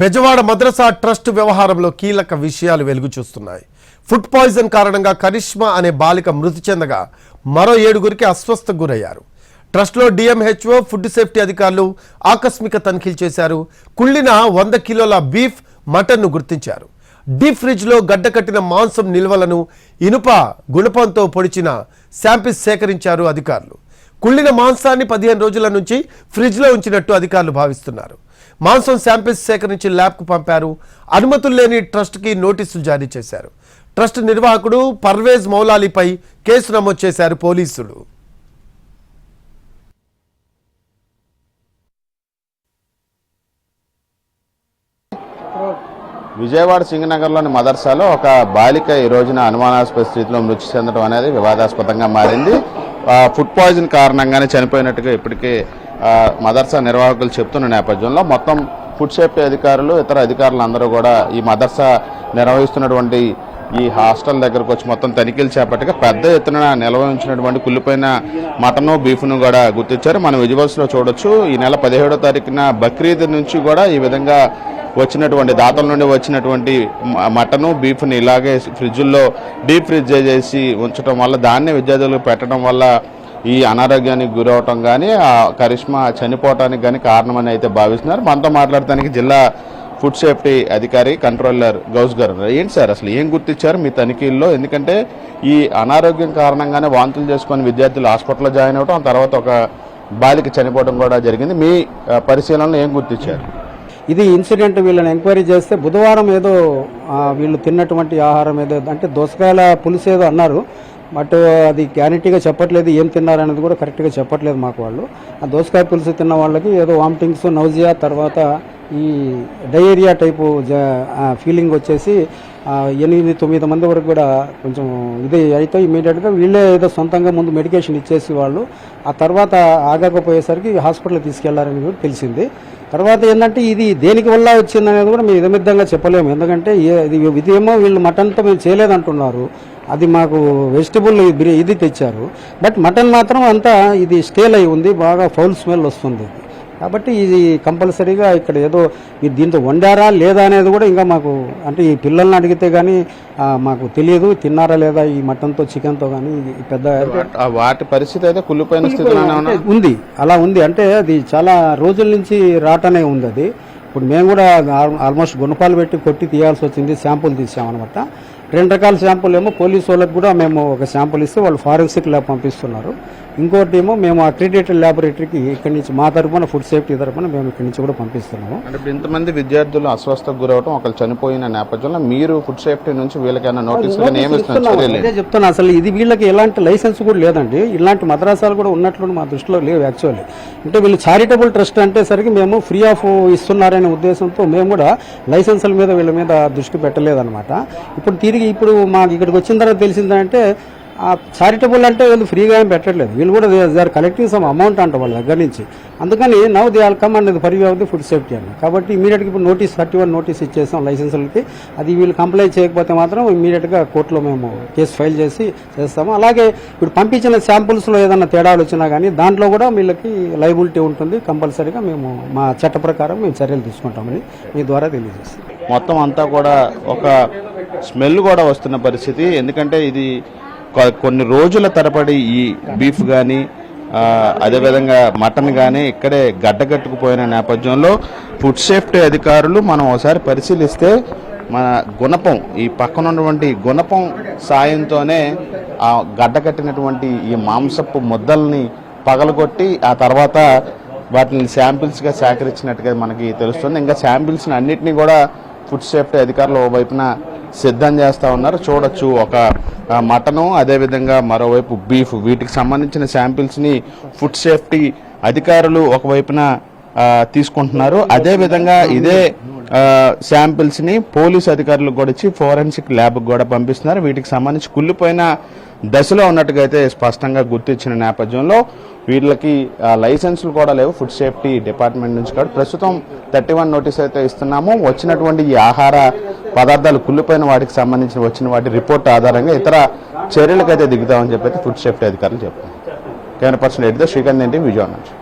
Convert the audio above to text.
Bezawada madrasa trust వ్యవహారంలో కీలక విషయాలు వెలుగు చూస్తున్నాయి ఫుడ్ పాయిజన్ కారణంగా కరిష్మా అనే బాలిక మృతి చెందగా మరో ఏడుగురికి అస్వస్థకు గురయ్యారు. ట్రస్ట్లో డిఎంహెచ్ఓ ఫుడ్ సేఫ్టీ అధికారులు ఆకస్మిక తనిఖీలు చేశారు. కుళ్ళిన వంద కిలోల బీఫ్ మటన్ను గుర్తించారు. డీప్ ఫ్రిడ్జ్లో గడ్డకట్టిన మాంసం నిల్వలను ఇనుప గుణపంతో పొడిచిన శాంపిల్స్ సేకరించారు అధికారులు. కుళ్ళిన మాంసాన్ని పదిహేను రోజుల నుంచి ఫ్రిడ్జ్లో ఉంచినట్టు అధికారులు భావిస్తున్నారు. మాంసం శాంపిల్స్ సేకరించి ల్యాబ్కు పంపారు. అనుమతులు లేని ట్రస్ట్కి నోటీసులు జారీ చేశారు. ట్రస్ట్ నిర్వాహకుడు పర్వేజ్ మౌలాలీపై కేసు నమోదు చేశారు పోలీసులు. విజయవాడ సింగనగర్లోని మదర్సాలో ఒక బాలిక ఈ రోజున అనుమానాస్పద స్థితిలో మృతి చెందడం అనేది వివాదాస్పదంగా మారింది. ఆ, ఫుడ్ పాయిజన్ కారణంగానే చనిపోయినట్టుగా ఇప్పటికే మదర్సా నిర్వాహకులు చెప్తున్న నేపథ్యంలో మొత్తం ఫుడ్ సేఫ్టీ అధికారులు ఇతర అధికారులు అందరూ కూడా ఈ మదర్సా నిర్వహిస్తున్నటువంటి ఈ హాస్టల్ దగ్గరకు వచ్చి మొత్తం తనిఖీలు చేపట్టగా పెద్ద ఎత్తున నిల్వ ఉంచినటువంటి కుళ్ళిపోయిన మటను బీఫ్ను కూడా గుర్తించారు. మనం విజువల్స్లో చూడొచ్చు ఈ నెల పదిహేడో తారీఖున బక్రీద్ నుంచి కూడా ఈ విధంగా వచ్చినటువంటి దాతల నుండి వచ్చినటువంటి మటను బీఫ్ని ఇలాగే ఫ్రిడ్జుల్లో డీప్ ఫ్రిడ్జ్ చేసి ఉంచడం వల్ల దాన్నే విద్యార్థులకు పెట్టడం వల్ల ఈ అనారోగ్యానికి గురవటం కానీ ఆ కరిష్మా చనిపోవటానికి కానీ కారణమని అయితే భావిస్తున్నారు. మనతో మాట్లాడటానికి జిల్లా ఫుడ్ సేఫ్టీ అధికారి కంట్రోలర్ గౌస్ గారు ఏంటి సార్ అసలు ఏం గుర్తించారు మీ తనిఖీల్లో? ఎందుకంటే ఈ అనారోగ్యం కారణంగానే వాంతులు చేసుకొని విద్యార్థులు హాస్పిటల్లో జాయిన్ అవ్వడం ఆ తర్వాత ఒక బాలిక చనిపోవడం కూడా జరిగింది. మీ పరిశీలనలో ఏం గుర్తించారు ఇది ఇన్సిడెంట్ వీళ్ళని ఎంక్వైరీ చేస్తే బుధవారం ఏదో వీళ్ళు తిన్నటువంటి ఆహారం ఏదో అంటే దోసకాయల పులుసు ఏదో అన్నారు. బట్ అది గ్యారంటీగా చెప్పట్లేదు ఏం తిన్నారనేది కూడా కరెక్ట్గా చెప్పట్లేదు మాకు వాళ్ళు. ఆ దోసకాయ పులుసు తిన్న వాళ్ళకి ఏదో వామిటింగ్స్ నౌజియా తర్వాత ఈ డయేరియా టైపు ఫీలింగ్ వచ్చేసి ఎనిమిది తొమ్మిది మంది వరకు కూడా కొంచెం ఇది అయితే ఇమీడియట్గా వీళ్ళే ఏదో సొంతంగా ముందు మెడికేషన్ ఇచ్చేసి వాళ్ళు ఆ తర్వాత ఆగకపోయేసరికి హాస్పిటల్కి తీసుకెళ్ళారని కూడా తెలిసింది. తర్వాత ఏంటంటే ఇది దేనికి వల్ల వచ్చిందనేది కూడా మేము ఇదమిద్దంగా చెప్పలేము. ఎందుకంటే ఇది ఇదేమో వీళ్ళు మటన్తో మేము చేయలేదంటున్నారు. అది మాకు వెజిటబుల్ ఇది తెచ్చారు. బట్ మటన్ మాత్రం అంతా ఇది స్టేల్ అయి ఉంది బాగా ఫౌల్ స్మెల్ వస్తుంది. కాబట్టి ఇది కంపల్సరీగా ఇక్కడ ఏదో ఇది దీంతో వండారా లేదా అనేది కూడా ఇంకా మాకు అంటే ఈ పిల్లల్ని అడిగితే కానీ మాకు తెలియదు తిన్నారా లేదా ఈ మటన్తో చికెన్తో కానీ పెద్ద వాటి పరిస్థితి అయితే కుళ్ళిపోయిన స్థితిలోనే అంటే ఉంది అలా ఉంది. అంటే అది చాలా రోజుల నుంచి రాటనే ఉంది అది. ఇప్పుడు మేము కూడా ఆల్- ఆల్మోస్ట్ గుణపాలు పెట్టి కొట్టి తీయాల్సి వచ్చింది శాంపుల్ తీసామన్నమాట. రెండు రకాల శాంపుల్ ఏమో పోలీసు వాళ్ళకి కూడా మేము ఒక శాంపుల్ ఇస్తే వాళ్ళు ఫారెన్సిక్ ల్యాబ్ పంపిస్తున్నారు. ఇంకోటి ఏమో మేము అక్రిడేటెడ్ ల్యాబొరేటరీకి ఇక్కడి నుంచి మా తరపున ఫుడ్ సేఫ్టీ తరపున మేము ఇక్కడి నుంచి కూడా పంపిస్తున్నాము. అంటే ఇప్పుడు ఇంతమంది విద్యార్థులు అస్వస్థకు గురవటం ఒకరు చనిపోయిన నేపథ్యంలో మీరు ఫుడ్ సేఫ్టీ నుంచి వీళ్ళకైనా. చర్యలు అదే చెప్తాను అసలు ఇది వీళ్ళకి ఎలాంటి లైసెన్స్ కూడా లేదండి. ఇలాంటి మద్రాసాలు కూడా ఉన్నట్లు మా దృష్టిలో లేవు యాక్చువల్లీ అంటే వీళ్ళు చారిటబుల్ ట్రస్ట్ అంటే సరికి మేము ఫ్రీ ఆఫ్ ఇస్తున్నారనే ఉద్దేశంతో మేము కూడా లైసెన్సుల మీద వీళ్ళ మీద దృష్టి పెట్టలేదన్నమాట. ఇప్పుడు తిరిగి ఇప్పుడు మాకు ఇక్కడికి వచ్చిన తర్వాత తెలిసిందంటే ఆ చారిటబుల్ అంటే వీళ్ళు ఫ్రీగా ఏం పెట్టట్లేదు. వీళ్ళు కూడా they are collecting some amount అంట వాళ్ళ దగ్గర నుంచి. అందుకని నవ్ దే ఆల్ కమ్ అనేది పర్వ్యూ ఫుడ్ సేఫ్టీ అని. కాబట్టి ఇమీడియట్గా ఇప్పుడు నోటీస్ థర్టీ వన్ నోటీస్ ఇచ్చేసాం లైసెన్సులకి అది వీళ్ళు కంప్లైంట్ చేయకపోతే మాత్రం ఇమీడియట్గా కోర్టులో మేము కేసు ఫైల్ చేసి చేస్తాము. అలాగే ఇప్పుడు పంపించిన శాంపుల్స్లో ఏదైనా తేడాలు వచ్చినా కానీ దాంట్లో కూడా వీళ్ళకి లైబిలిటీ ఉంటుంది. కంపల్సరీగా మేము మా చట్ట ప్రకారం మేము చర్యలు తీసుకుంటామని మీ ద్వారా తెలియజేస్తాం. మొత్తం అంతా కూడా ఒక స్మెల్ కూడా వస్తున్న పరిస్థితి. ఎందుకంటే ఇది కొన్ని రోజుల తరబడి ఈ బీఫ్ కానీ అదేవిధంగా మటన్ కానీ ఇక్కడే గడ్డగట్టుకుపోయిన నేపథ్యంలో ఫుడ్ సేఫ్టీ అధికారులు మనం ఒకసారి పరిశీలిస్తే మన గుణపం ఈ పక్కన ఉన్నటువంటి గుణపం సాయంతోనే ఆ గడ్డకట్టినటువంటి ఈ మాంసపు ముద్దల్ని పగలగొట్టి ఆ తర్వాత వాటిని శాంపిల్స్గా సేకరించినట్టుగా మనకి తెలుస్తుంది. ఇంకా శాంపిల్స్ని అన్నింటినీ కూడా ఫుడ్ సేఫ్టీ అధికారులు ఓ వైపున సిద్ధం చేస్తూ ఉన్నారు. చూడొచ్చు ఒక మటను అదేవిధంగా మరోవైపు బీఫ్. వీటికి సంబంధించిన శాంపిల్స్ని ఫుడ్ సేఫ్టీ అధికారులు ఒకవైపున తీసుకుంటున్నారు. అదేవిధంగా ఇదే శాంపిల్స్ని పోలీస్ అధికారులకు కూడా ఇచ్చి ఫోరెన్సిక్ ల్యాబ్కి కూడా పంపిస్తున్నారు. వీటికి సంబంధించి కుళ్ళిపోయిన దశలో ఉన్నట్టుగా అయితే స్పష్టంగా గుర్తించిన నేపథ్యంలో వీళ్ళకి లైసెన్సులు కూడా లేవు ఫుడ్ సేఫ్టీ డిపార్ట్మెంట్ నుంచి కూడా ప్రస్తుతం థర్టీ వన్ నోటీస్ అయితే ఇస్తున్నాము. వచ్చినటువంటి ఈ ఆహార పదార్థాలు కుళ్ళిపోయిన వాటికి సంబంధించిన వచ్చిన వాటి రిపోర్ట్ ఆధారంగా ఇతర చర్యలకైతే దిగుతామని చెప్పి ఫుడ్ సేఫ్టీ అధికారులు చెప్పారు కెమెరా పర్సన్ ఎడితే శ్రీకాంత్ ఏంటి విజయవాడ నుంచి.